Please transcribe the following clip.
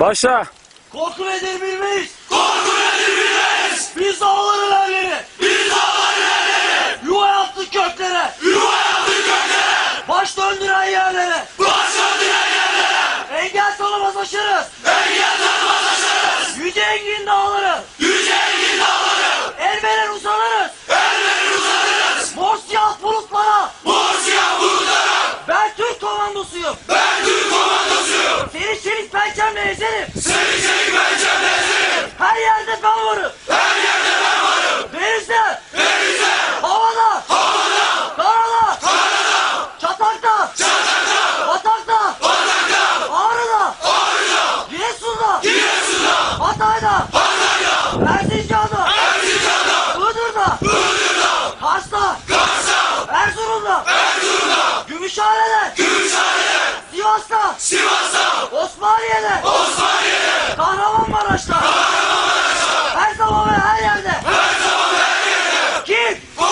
Başla. Korku nedir bilmeyiz. Korku nedir bilmeyiz. Biz dağların erleri. Biz dağların erleri. Yuva yaptık köklere. Yuva yaptık köklere. Baş döndüren yerlere. Baş döndüren yerlere. Engel tanımaz aşarız. Engel tanımaz aşarız. Yüce engin dağları. Yüce engin dağları. El verir uzanırız. El verir uzanırız. Mor siyah bulutlara. Mor siyah bulutlara. Ben Türk komandosuyum. Ben perçemle ezerim. Seni seni perçemle ezerim. Her yerde ben varım. Her yerde ben varım. Denizde. Denizde. Havada. Havada. Karada. Karada. Çatakta. Çatakta. Batakta. Batakta. Ağrıda. Ağrıda. Giresun'da. Giresun'da. Hatay'da. Hatay'da. Erzincan'da. Erzincan'da. Iğdır'da. Iğdır'da. Kars'ta. Kars'ta. Erzurum'da. Erzurum'da. Gümüşhane'de. Gümüşhane'de. Sivas'ta. Sivas'ta. Faithful!